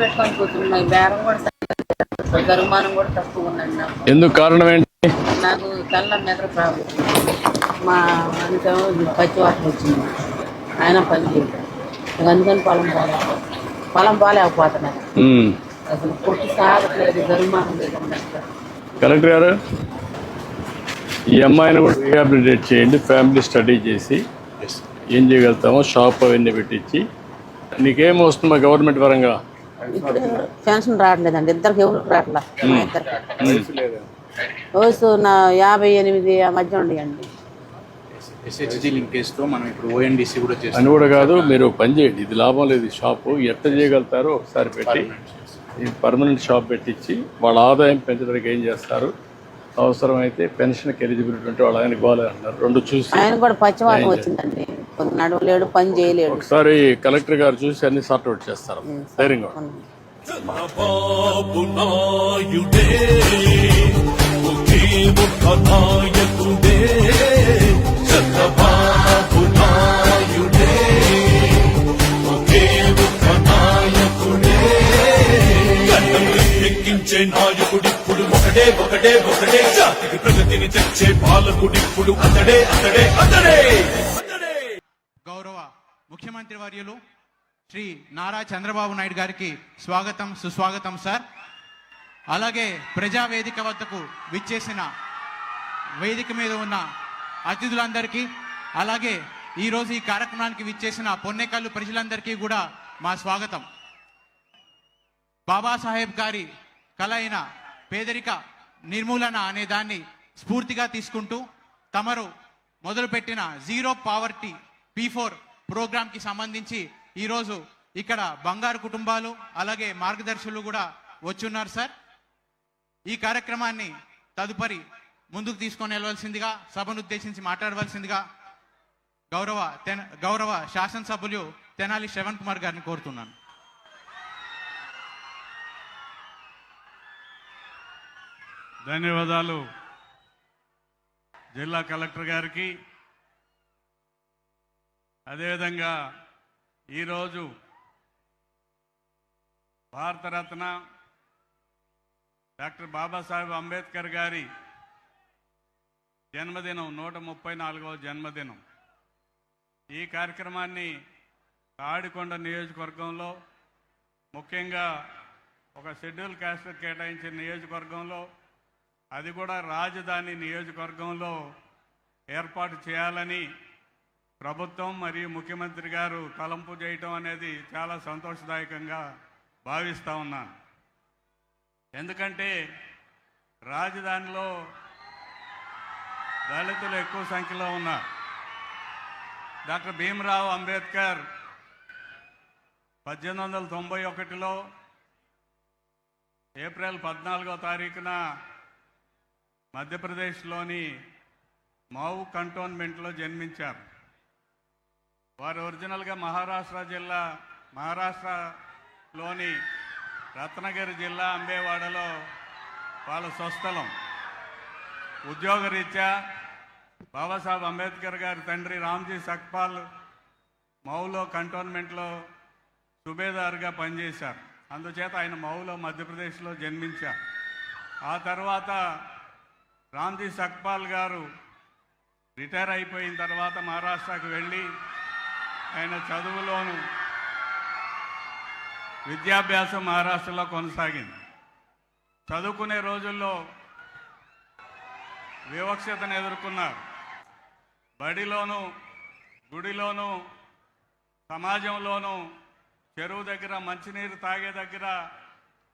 పెట్టుకొని కూర్చున్నాయి బేరం కూడా గరుమానం కూడా తక్కువ ఉందండి నాకు. ఎందుకు కారణం ఏంటి? నాకు తెల్ల నిద్ర ప్రాబ్లం. మా పచ్చి వాటర్ వచ్చింది. ఆయన పని ఇక అందుకని పొలం పోలే పొలం పోలేకపోతున్నాను ఉమ్. అసలు పుట్టి సాగట్లేదు గరుమానం కలెక్టర్ గారు ఈ అమ్మాయిని కూడా రీహాబిలిటేట్ చేయండి ఫ్యామిలీ స్టడీ చేసి ఏం చేయగలుగుతామో షాప్ అవన్నీ పెట్టించి. నీకేం వస్తుందా గవర్నమెంట్ పరంగా? ఇప్పుడు పెన్షన్ రావట్లేదండి. ఇద్దరికి ఎవరికి రావట్లా మా ఇద్దరికి. వయసు నా యాభై ఎనిమిది ఆ మధ్య ఉండేయండి. ఎస్హెచ్జి లింకేజ్తో మనం ఇప్పుడు ఓఎన్డీసీ కూడా చేస్తాం అని కూడా కాదు మీరు ఒక పని చేయండి. ఇది లాభం లేదు. షాపు ఎట్ట చేయగలుగుతారో ఒకసారి పెట్టి పర్మనెంట్ షాప్ పెట్టించి వాళ్ళ ఆదాయం పెంచడానికి ఏం చేస్తారు? అవసరమైతే పెన్షన్కి ఎలిజిబిలిటీ ఉంటే వాళ్ళ ఆయన గోలే అంటున్నారు రెండు చూసి ఆయన కూడా పచ్చివాతం వచ్చిందండి. నడవలేడు పని చేయలేడు. ఒకసారి కలెక్టర్ గారు చూసి అన్ని సార్ట్ అవుట్ చేస్తారు. ధైర్యంగా ఎక్కించే నాయకుడిప్పుడు ఒకడే ఒకడే ఒకడే జాతికి ప్రగతిని తెచ్చే పాలకుడిప్పుడు అతడే అతడే అతడే. ముఖ్యమంత్రి వర్యులు శ్రీ నారా చంద్రబాబు నాయుడు గారికి స్వాగతం సుస్వాగతం సార్. అలాగే ప్రజా వేదిక వద్దకు విచ్చేసిన వేదిక మీద ఉన్న అతిథులందరికీ అలాగే ఈరోజు ఈ కార్యక్రమానికి విచ్చేసిన పొన్నెకల్లు ప్రజలందరికీ కూడా మా స్వాగతం. బాబాసాహెబ్ గారి కల అయిన పేదరిక నిర్మూలన అనే దాన్ని స్ఫూర్తిగా తీసుకుంటూ తమరు మొదలుపెట్టిన జీరో పావర్టీ పీ ఫోర్ ప్రోగ్రామ్కి సంబంధించి ఈరోజు ఇక్కడ బంగారు కుటుంబాలు అలాగే మార్గదర్శులు కూడా వచ్చున్నారు సార్. ఈ కార్యక్రమాన్ని తదుపరి ముందుకు తీసుకొని వెళ్ళవలసిందిగా సభను ఉద్దేశించి మాట్లాడవలసిందిగా గౌరవ తెన గౌరవ శాసనసభ్యులు తెనాలి శ్రవణ్ కుమార్ గారిని కోరుతున్నాను. ధన్యవాదాలు. జిల్లా కలెక్టర్ గారికి అదేవిధంగా ఈరోజు భారతరత్న డాక్టర్ బాబాసాహెబ్ అంబేద్కర్ గారి జన్మదినం నూట ముప్పై నాలుగవ జన్మదినం. ఈ కార్యక్రమాన్ని తాడికొండ నియోజకవర్గంలో ముఖ్యంగా ఒక షెడ్యూల్ క్యాస్ట్ కేటాయించిన నియోజకవర్గంలో అది కూడా రాజధాని నియోజకవర్గంలో ఏర్పాటు చేయాలని ప్రభుత్వం మరియు ముఖ్యమంత్రి గారు తలంపు చేయటం అనేది చాలా సంతోషదాయకంగా భావిస్తూ ఉన్నాను. ఎందుకంటే రాజధానిలో దళితులు ఎక్కువ సంఖ్యలో ఉన్నారు. డాక్టర్ భీమరావు అంబేద్కర్ పద్దెనిమిది వందల తొంభై ఒకటిలో ఏప్రిల్ పద్నాలుగో తారీఖున మధ్యప్రదేశ్లోని మావు కంటోన్మెంట్లో జన్మించారు. వారు ఒరిజినల్గా మహారాష్ట్ర జిల్లా మహారాష్ట్రలోని రత్నగిరి జిల్లా అంబేవాడలో వాళ్ళ స్వస్థలం. ఉద్యోగరీత్యా బాబాసాహెబ్ అంబేద్కర్ గారి తండ్రి రామ్జీ సక్పాల్ మౌలో కంటోన్మెంట్లో సుబేదార్గా పనిచేశారు. అందుచేత ఆయన మౌలో మధ్యప్రదేశ్లో జన్మించారు. ఆ తర్వాత రామ్జీ సక్పాల్ గారు రిటైర్ అయిపోయిన తర్వాత మహారాష్ట్రకు వెళ్ళి ఆయన చదువులోను విద్యాభ్యాసం మహారాష్ట్రలో కొనసాగింది. చదువుకునే రోజుల్లో వివక్షతను ఎదుర్కొన్నారు. బడిలోను గుడిలోను సమాజంలోనూ చెరువు దగ్గర మంచినీరు తాగే దగ్గర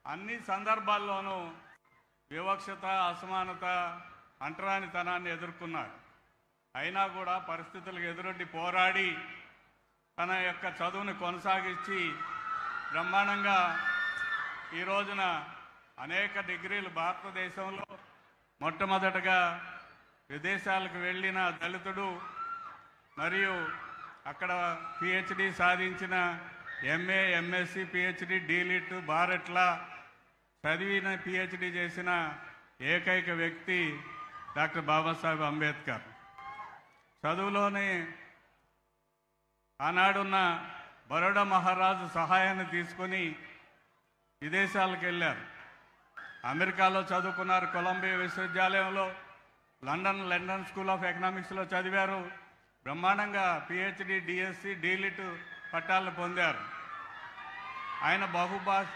అన్ని సందర్భాల్లోనూ వివక్షత అసమానత అంటరానితనాన్ని ఎదుర్కొన్నారు. అయినా కూడా పరిస్థితులకు ఎదురొడ్డి పోరాడి తన యొక్క చదువుని కొనసాగించి బ్రహ్మాండంగా ఈ రోజున అనేక డిగ్రీలు భారతదేశంలో మొట్టమొదటగా విదేశాలకు వెళ్ళిన దళితుడు మరియు అక్కడ పిహెచ్డి సాధించిన ఎంఏ ఎంఎస్సి పిహెచ్డి డీలిట్ భారత్లా చదివిన పిహెచ్డి చేసిన ఏకైక వ్యక్తి డాక్టర్ బాబాసాహెబ్ అంబేద్కర్. చదువులోనే ఆనాడున్న బరోడా మహారాజు సహాయాన్ని తీసుకొని విదేశాలకు వెళ్ళారు. అమెరికాలో చదువుకున్నారు కొలంబియా విశ్వవిద్యాలయంలో లండన్ లండన్ స్కూల్ ఆఫ్ ఎకనామిక్స్లో చదివారు. బ్రహ్మాండంగా పిహెచ్డి డిఎస్సి డీలిట్ పట్టాలను పొందారు. ఆయన బహుభాష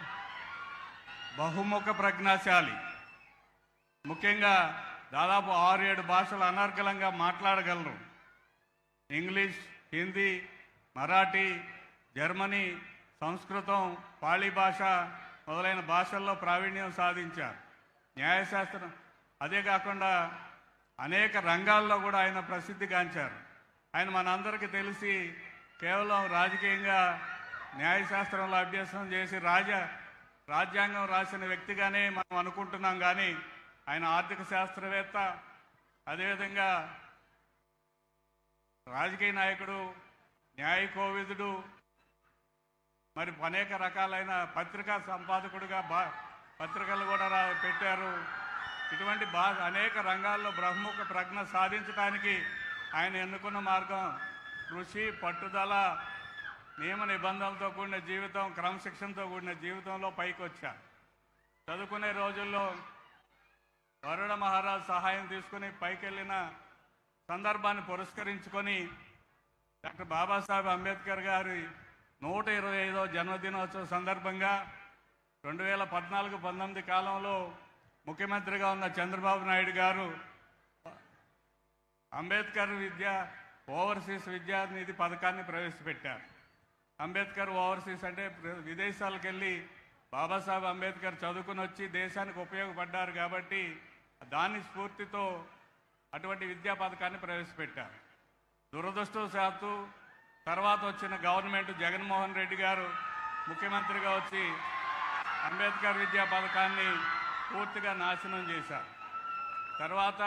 బహుముఖ ప్రజ్ఞాశాలి. ముఖ్యంగా దాదాపు ఆరు ఏడు భాషలు అనర్గళంగా మాట్లాడగలరు. ఇంగ్లీష్ హిందీ మరాఠీ జర్మనీ సంస్కృతం పాళీ భాష మొదలైన భాషల్లో ప్రావీణ్యం సాధించారు. న్యాయశాస్త్రం అదే కాకుండా అనేక రంగాల్లో కూడా ఆయన ప్రసిద్ధిగాంచారు ఆయన మనందరికీ తెలిసి కేవలం రాజకీయంగా న్యాయశాస్త్రంలో అభ్యాసం చేసి రాజ రాజ్యాంగం రాసిన వ్యక్తిగానే మనం అనుకుంటున్నాం కానీ ఆయన ఆర్థిక శాస్త్రవేత్త అదేవిధంగా రాజకీయ నాయకుడు న్యాయ కోవిదుడు మరి అనేక రకాలైన పత్రికా సంపాదకుడుగా బా పత్రికలు కూడా రా పెట్టారు. ఇటువంటి బా అనేక రంగాల్లో బ్రహ్ముఖ ప్రజ్ఞ సాధించడానికి ఆయన ఎన్నుకున్న మార్గం కృషి పట్టుదల నియమ నిబంధనలతో కూడిన జీవితం క్రమశిక్షణతో కూడిన జీవితంలో పైకి వచ్చారు చదువుకునే రోజుల్లో వరుణ మహారాజ్ సహాయం తీసుకుని పైకి వెళ్ళిన సందర్భాన్ని పురస్కరించుకొని డాక్టర్ బాబాసాహెబ్ అంబేద్కర్ గారి నూట ఇరవై ఐదో జన్మదినోత్సవ సందర్భంగా రెండు వేల పద్నాలుగు పంతొమ్మిది కాలంలో ముఖ్యమంత్రిగా ఉన్న చంద్రబాబు నాయుడు గారు అంబేద్కర్ విద్య ఓవర్సీస్ విద్యానిధి పథకాన్ని ప్రవేశపెట్టారు. అంబేద్కర్ ఓవర్సీస్ అంటే విదేశాలకు వెళ్ళి బాబాసాహెబ్ అంబేద్కర్ చదువుకుని వచ్చి దేశానికి ఉపయోగపడ్డారు కాబట్టి దాని స్ఫూర్తితో అటువంటి విద్యా పథకాన్ని ప్రవేశపెట్టారు. దురదృష్టవశాత్తు తర్వాత వచ్చిన గవర్నమెంట్ జగన్మోహన్ రెడ్డి గారు ముఖ్యమంత్రిగా వచ్చి అంబేద్కర్ విద్యా పథకాన్ని పూర్తిగా నాశనం చేశారు. తర్వాత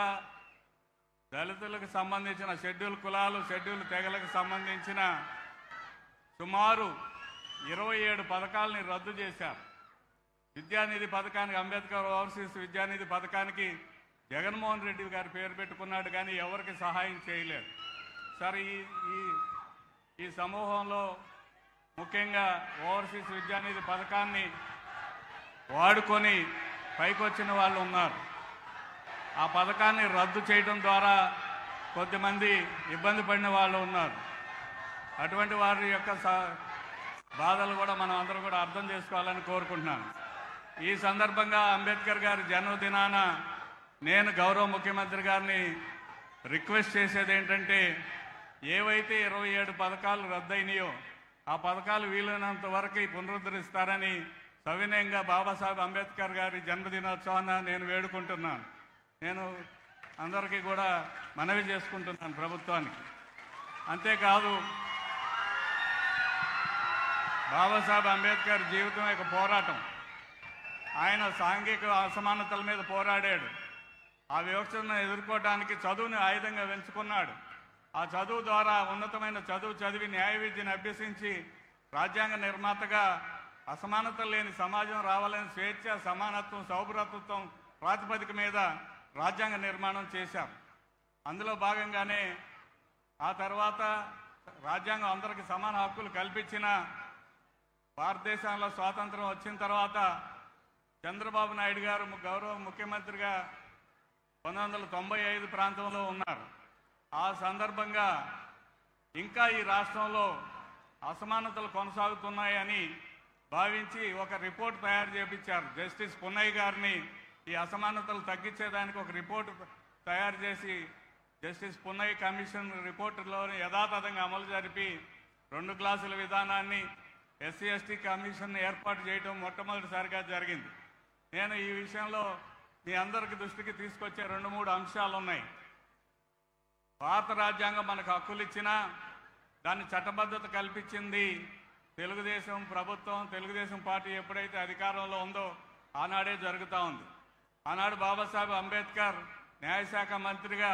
దళితులకు సంబంధించిన షెడ్యూల్ కులాలు షెడ్యూల్ తెగలకు సంబంధించిన సుమారు ఇరవై ఏడు పథకాలని రద్దు చేశారు. విద్యానిధి పథకానికి అంబేద్కర్ ఓవర్సీస్ విద్యానిధి పథకానికి జగన్మోహన్ రెడ్డి గారి పేరు పెట్టుకున్నాడు కానీ ఎవరికి సహాయం చేయలేదు. సరే ఈ ఈ ఈ సమూహంలో ముఖ్యంగా ఓవర్సీస్ విద్యానిధి పథకాన్ని వాడుకొని పైకొచ్చిన వాళ్ళు ఉన్నారు. ఆ పథకాన్ని రద్దు చేయడం ద్వారా కొద్దిమంది ఇబ్బంది పడిన వాళ్ళు ఉన్నారు. అటువంటి వారి యొక్క బాధలు కూడా మనం అందరం కూడా అర్థం చేసుకోవాలని కోరుకుంటున్నాను. ఈ సందర్భంగా అంబేద్కర్ గారి జన్మదినాన నేను గౌరవ ముఖ్యమంత్రి గారిని రిక్వెస్ట్ చేసేది ఏంటంటే ఏవైతే ఇరవై ఏడు పథకాలు రద్దయినాయో ఆ పథకాలు వీలైనంత వరకు పునరుద్ధరిస్తారని సవినయంగా బాబాసాహెబ్ అంబేద్కర్ గారి జన్మదినోత్సవాన నేను వేడుకుంటున్నాను. నేను అందరికీ కూడా మనవి చేసుకుంటున్నాను ప్రభుత్వానికి. అంతేకాదు బాబాసాహెబ్ అంబేద్కర్ జీవితం యొక్క పోరాటం. ఆయన సాంఘిక అసమానతల మీద పోరాడాడు. ఆ వివక్షను ఎదుర్కోవడానికి చదువుని ఆయుధంగా పెంచుకున్నాడు ఆ చదువు ద్వారా ఉన్నతమైన చదువు చదివి న్యాయ విద్యను అభ్యసించి రాజ్యాంగ నిర్మాతగా అసమానతలు లేని సమాజం రావాలని స్వేచ్ఛ సమానత్వం సౌభ్రతత్వం ప్రాతిపదిక మీద రాజ్యాంగ నిర్మాణం చేశారు అందులో భాగంగానే ఆ తర్వాత రాజ్యాంగం అందరికీ సమాన హక్కులు కల్పించిన భారతదేశంలో స్వాతంత్రం వచ్చిన తర్వాత చంద్రబాబు నాయుడు గారు గౌరవ ముఖ్యమంత్రిగా పంతొమ్మిది వందల తొంభై ఐదు ప్రాంతంలో ఉన్నారు. ఆ సందర్భంగా ఇంకా ఈ రాష్ట్రంలో అసమానతలు కొనసాగుతున్నాయని భావించి ఒక రిపోర్ట్ తయారు చేపించారు. జస్టిస్ పున్నయ్య గారిని ఈ అసమానతలు తగ్గించేదానికి ఒక రిపోర్ట్ తయారు చేసి జస్టిస్ పున్నయ్య కమిషన్ రిపోర్టులో యథాతథంగా అమలు జరిపి రెండు క్లాసుల విధానాన్ని ఎస్సీ ఎస్టీ కమిషన్ ఏర్పాటు చేయడం మొట్టమొదటిసారిగా జరిగింది. నేను ఈ విషయంలో మీ అందరికి దృష్టికి తీసుకొచ్చే రెండు మూడు అంశాలు ఉన్నాయి భారత రాజ్యాంగం మనకు హక్కులు ఇచ్చినా దాన్ని చట్టబద్ధత కల్పించింది తెలుగుదేశం ప్రభుత్వం తెలుగుదేశం పార్టీ ఎప్పుడైతే అధికారంలో ఉందో ఆనాడే జరుగుతూ ఉంది. ఆనాడు బాబాసాహెబ్ అంబేద్కర్ న్యాయశాఖ మంత్రిగా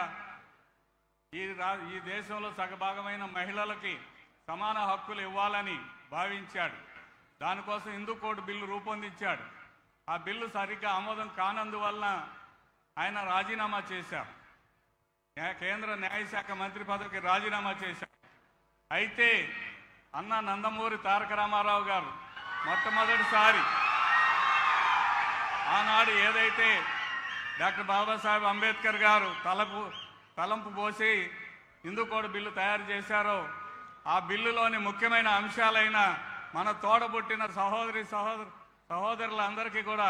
ఈ రా ఈ దేశంలో సగభాగమైన మహిళలకి సమాన హక్కులు ఇవ్వాలని భావించాడు. దానికోసం హిందూ కోడ్ బిల్లు రూపొందించాడు. ఆ బిల్లు సరిగ్గా ఆమోదం కానందువలన ఆయన రాజీనామా చేశారు. కేంద్ర న్యాయశాఖ మంత్రి పదవికి రాజీనామా చేశారు అయితే అన్న నందమూరి తారక రామారావు గారు మొట్టమొదటిసారి ఆనాడు ఏదైతే డాక్టర్ బాబాసాహెబ్ అంబేద్కర్ గారు తలపు తలంపు పోసి ఇందుకోడు బిల్లు తయారు చేశారో ఆ బిల్లులోని ముఖ్యమైన అంశాలైన మన తోడబుట్టిన సహోదరి సహోదరు సహోదరులందరికీ కూడా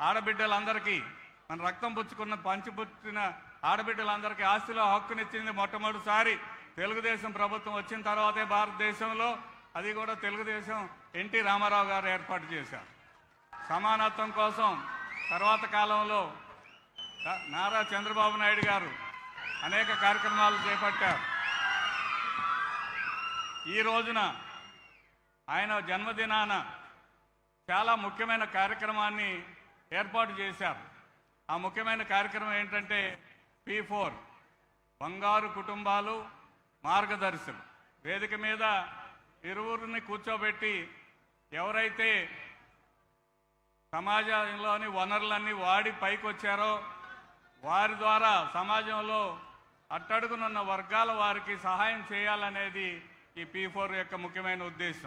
ఆడబిడ్డలందరికీ మన రక్తం పుచ్చుకున్న పంచిపుచ్చిన ఆడబిడ్డలందరికీ ఆస్తిలో హక్కునిచ్చింది మొట్టమొదటిసారి తెలుగుదేశం ప్రభుత్వం వచ్చిన తర్వాతే భారతదేశంలో. అది కూడా తెలుగుదేశం ఎన్టీ రామారావు గారు ఏర్పాటు చేశారు. సమానత్వం కోసం తర్వాత కాలంలో నారా చంద్రబాబు నాయుడు గారు అనేక కార్యక్రమాలు చేపట్టారు. ఈ రోజున ఆయన జన్మదినాన చాలా ముఖ్యమైన కార్యక్రమాన్ని ఏర్పాటు చేశారు. ఆ ముఖ్యమైన కార్యక్రమం ఏంటంటే పి ఫోర్. బంగారు కుటుంబాలు మార్గదర్శులు వేదిక మీద ఇరువురిని కూర్చోబెట్టి ఎవరైతే సమాజంలోని వనరులన్నీ వాడి పైకి వచ్చారో వారి ద్వారా సమాజంలో అట్టడుగునున్న వర్గాల వారికి సహాయం చేయాలనేది ఈ పీ ఫోర్ యొక్క ముఖ్యమైన ఉద్దేశం.